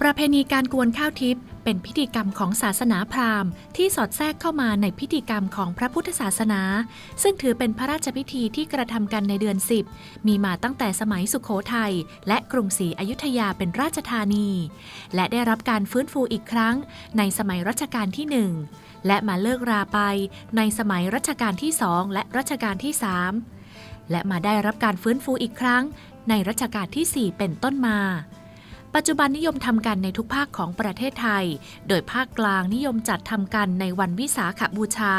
ประเพณีการกวนข้าวทิพย์เป็นพิธีกรรมของศาสนาพราหมณ์ ที่สอดแทรกเข้ามาในพิธีกรรมของพระพุทธศาสนา ซึ่งถือเป็นพระราชพิธีที่กระทำกันในเดือน 10 มีมาตั้งแต่สมัยสุขโขทัยและกรุงศรีอยุธยาเป็นราชธานี และได้รับการฟื้นฟูอีกครั้งในสมัยรัชกาลที่หนึ่งและมาเลิกราไปในสมัยรัชกาลที่สองและรัชกาลที่สามและมาได้รับการฟื้นฟูอีกครั้งในรัชกาลที่ 4 เป็นต้นมา ปัจจุบันนิยมทำกันในทุกภาคของประเทศไทย โดยภาคกลางนิยมจัดทำกันในวันวิสาขบูชา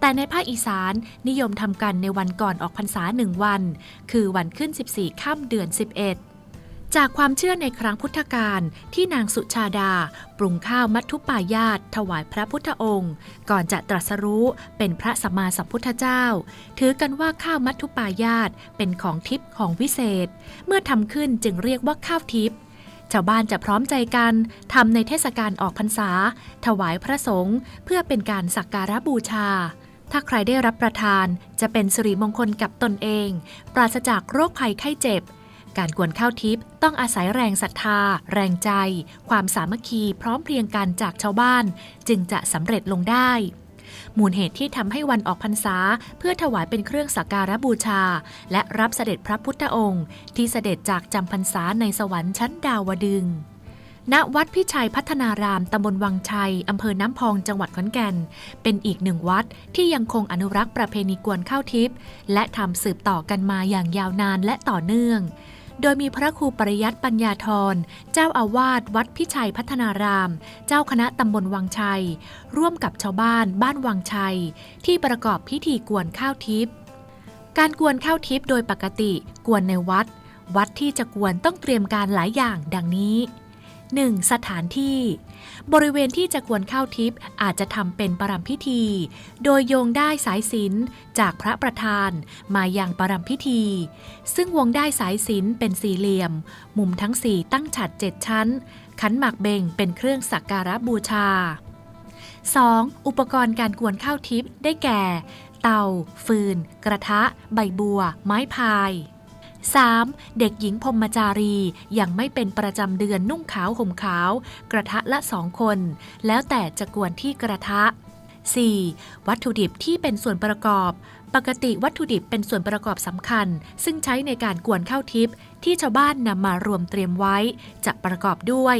แต่ในภาคอีสานนิยมทำกันในวันก่อนออกพรรษาหนึ่งวัน คือวันขึ้น 14 ค่ำเดือน 11จากความเชื่อในครั้งพุทธกาลที่นางสุชาดา ปรุงข้าวมัทุปายาตถวายพระพุทธองค์ ก่อนจะตรัสรู้เป็นพระสัมมาสัมพุทธเจ้า ถือกันว่าข้าวมัทุปายาตเป็นของทิพย์ของวิเศษ เมื่อทำขึ้นจึงเรียกว่าข้าวทิพย์ ชาวบ้านจะพร้อมใจกันทำในเทศกาลออกพรรษา ถวายพระสงฆ์เพื่อเป็นการสักการะบูชา ถ้าใครได้รับประทานจะเป็นสิริมงคลกับตนเอง ปราศจากโรคภัยไข้เจ็บ การกวนข้าวทิพย์ต้องอาศัยแรงศรัทธา แรงใจ ความสามัคคีพร้อมเพรียงกันจากชาวบ้าน จึงจะสำเร็จลงได้ มูลเหตุที่ทำให้วันออกพรรษา เพื่อถวายเป็นเครื่องสักการะบูชา และรับเสด็จพระพุทธองค์ ที่เสด็จจากจำพรรษาในสวรรค์ชั้นดาวดึงณวัดพิชัยพัฒนาราม ตำบลวังชัย อำเภอน้ำพอง จังหวัดขอนแก่น เป็นอีกหนึ่งวัดที่ยังคงอนุรักษ์ประเพณีกวนข้าวทิพย์และทำสืบต่อกันมาอย่างยาวนานและต่อเนื่อง โดยมีพระครูปริยัติปัญญาธร เจ้าอาวาสวัดพิชัยพัฒนาราม เจ้าคณะตำบลวังชัย ร่วมกับชาวบ้านบ้านวังชัย ที่ประกอบพิธีกวนข้าวทิพย์ การกวนข้าวทิพย์โดยปกติกวนในวัด วัดที่จะกวนต้องเตรียมการหลายอย่างดังนี้ 1. สถานที่ บริเวณที่จะกวนข้าวทิพย์อาจจะทำเป็นประรำพิธี โดยโยงได้สายสิญจนจากพระประธานมาอยังประรำพิธี ซึ่งวงได้สายสิญจนเป็นสี่เหลี่ยม มุมทั้งสี่ตั้งฉัดเจ็ดชั้น ขันหมากเบงเป็นเครื่องสักการะบูชา 2. อุปกรณ์การกวนข้าวทิพย์ได้แก่ เตา ฟืน กระทะ ใบบัว ไม้พาย 3. เด็กหญิงพรมจารียังไม่เป็นประจำเดือนนุ่งขาวห่มขาว กระทะละสองคน แล้วแต่จะกวนที่กระทะ 4. วัตถุดิบที่เป็นส่วนประกอบ ปกติวัตถุดิบเป็นส่วนประกอบสำคัญ ซึ่งใช้ในการกวนข้าวทิพย์ที่ชาวบ้านนำมารวมเตรียมไว้ จะประกอบด้วย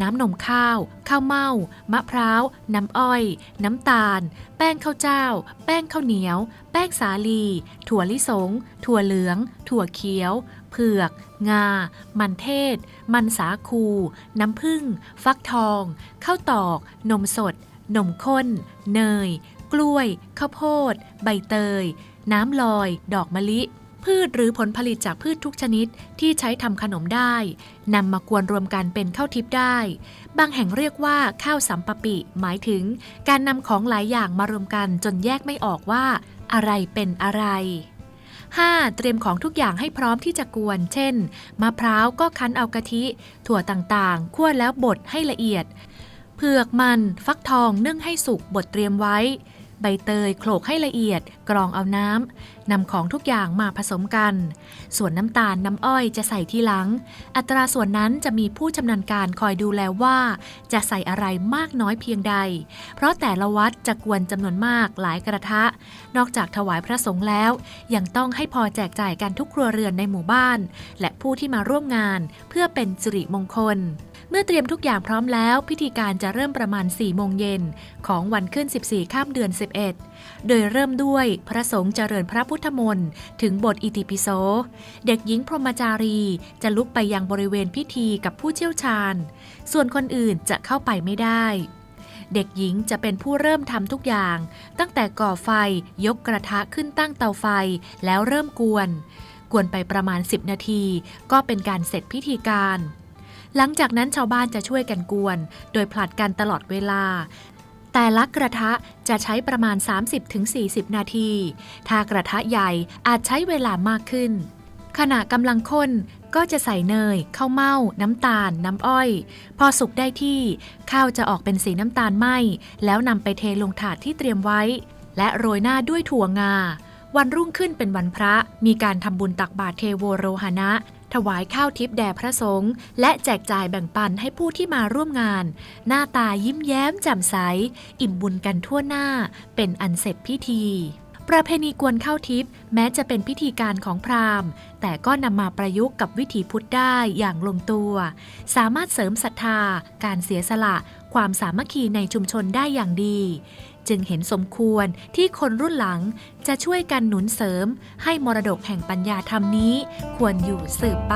น้ำนมข้าว ข้าวเม่า มะพร้าว น้ำอ้อย น้ำตาล แป้งข้าวเจ้า แป้งข้าวเหนียว แป้งสาลี ถั่วลิสง ถั่วเหลือง ถั่วเขียว เผือก งา มันเทศ มันสาคู น้ำผึ้ง ฟักทอง ข้าวตอก นมสด นมข้น เนย กล้วย ข้าวโพด ใบเตย น้ำลอย ดอกมะลิ พืชหรือผลผลิตจากพืชทุกชนิดที่ใช้ทำขนมได้นำมากวนรวมกันเป็นข้าวทิพย์ได้ บางแห่งเรียกว่าข้าวสัมปปิ หมายถึงการนำของหลายอย่างมารวมกันจนแยกไม่ออกว่า อะไรเป็นอะไร 5. เตรียมของทุกอย่างให้พร้อมที่จะกวน เช่น มะพร้าวก็คั้นเอากะทิ ถั่วต่างๆ คั่วแล้วบดให้ละเอียด ผือกมัน ฟักทองนึ่งให้สุกบดเตรียมไว้ ใบเตยโขลกให้ละเอียด กรองเอาน้ำนำของทุกอย่างมาผสมกัน ส่วนน้ำตาลน้ำอ้อยจะใส่ทีหลัง อัตราส่วนนั้นจะมีผู้ชำนาญการคอยดูแลว่า จะใส่อะไรมากน้อยเพียงใด เพราะแต่ละวัดจะกวนจำนวนมากหลายกระทะ นอกจากถวายพระสงฆ์แล้ว ยังต้องให้พอแจกจ่ายกันทุกครัวเรือนในหมู่บ้าน และผู้ที่มาร่วมงานเพื่อเป็นสิริมงคล เมื่อเตรียมทุกอย่างพร้อมแล้ว พิธีการจะเริ่มประมาณ 4 โมงเย็น ของวันขึ้น 14 ข้ามเดือน 11 โดยเริ่มด้วยพระสงฆ์เจริญพระพุทธมนต์ถึงบทอิติปิโส เด็กหญิงพรหมจารีจะลุกไปยังบริเวณพิธีกับผู้เชี่ยวชาญ ส่วนคนอื่นจะเข้าไปไม่ได้เด็กหญิงจะเป็นผู้เริ่มทำทุกอย่าง ตั้งแต่ก่อไฟยกกระทะขึ้นตั้งเตาไฟแล้วเริ่มกวน กวนไปประมาณ 10 นาที ก็เป็นการเสร็จพิธีการ หลังจากนั้นชาวบ้านจะช่วยกันกวน โดยผลัดกันตลอดเวลา แต่ละกระทะจะใช้ประมาณ 30-40 นาที ถ้ากระทะใหญ่อาจใช้เวลามากขึ้น ขณะกำลังข้นก็จะใส่เนยข้าวเม่า น้ำตาล น้ำอ้อย พอสุกได้ที่ ข้าวจะออกเป็นสีน้ำตาลไหมแล้วนำไปเทลงถาดที่เตรียมไว้ และโรยหน้าด้วยถั่วงา วันรุ่งขึ้นเป็นวันพระ มีการทำบุญตักบาตรเทโวโรหณะ ถวายข้าวทิพย์แด่พระสงฆ์และแจกจ่ายแบ่งปันให้ผู้ที่มาร่วมงาน หน้าตายิ้มแย้มแจ่มใส อิ่มบุญกันทั่วหน้า เป็นอันเสร็จพิธีประเพณีกวนข้าวทิพย์แม้จะเป็นพิธีการของพราหมณ์ แต่ก็นำมาประยุกต์กับวิถีพุทธได้อย่างลงตัว สามารถเสริมศรัทธา การเสียสละ ความสามัคคีในชุมชนได้อย่างดี จึงเห็นสมควรที่คนรุ่นหลังจะช่วยกันหนุนเสริม ให้มรดกแห่งปัญญาธรรมนี้ควรอยู่สืบไป